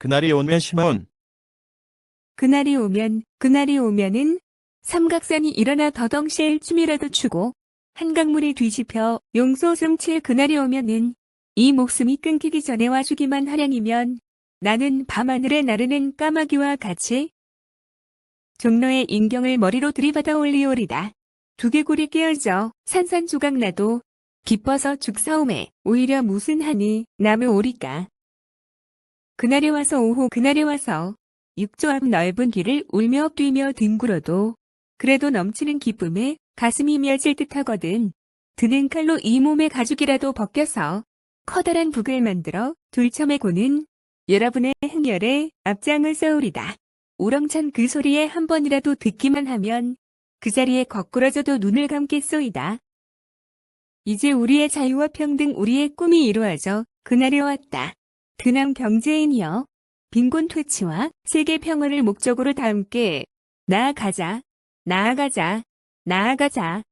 그날이 오면 시몬. 그날이 오면, 그날이 오면은 삼각산이 일어나 더덩실 춤이라도 추고 한강물이 뒤집혀 용소 숨 칠 그날이 오면은 이 목숨이 끊기기 전에 와주기만 하량이면 나는 밤하늘에 나르는 까마귀와 같이 종로의 인경을 머리로 들이받아 올리오리다. 두개골이 깨어져 산산조각 나도 기뻐서 죽사오매 오히려 무슨 하니 남을 오리까. 그날에 와서 오후 그날에 와서 육조 앞 넓은 길을 울며 뛰며 뒹굴어도 그래도 넘치는 기쁨에 가슴이 멸질 듯하거든. 드는 칼로 이 몸의 가죽이라도 벗겨서 커다란 북을 만들어 둘참에 고는 여러분의 행렬에 앞장을 세우리다. 우렁찬 그 소리에 한 번이라도 듣기만 하면 그 자리에 거꾸러져도 눈을 감겠소이다. 이제 우리의 자유와 평등 우리의 꿈이 이루어져 그날이 왔다. 근암 경제인이여 빈곤 퇴치와 세계 평화를 목적으로 다 함께 나아가자, 나아가자, 나아가자.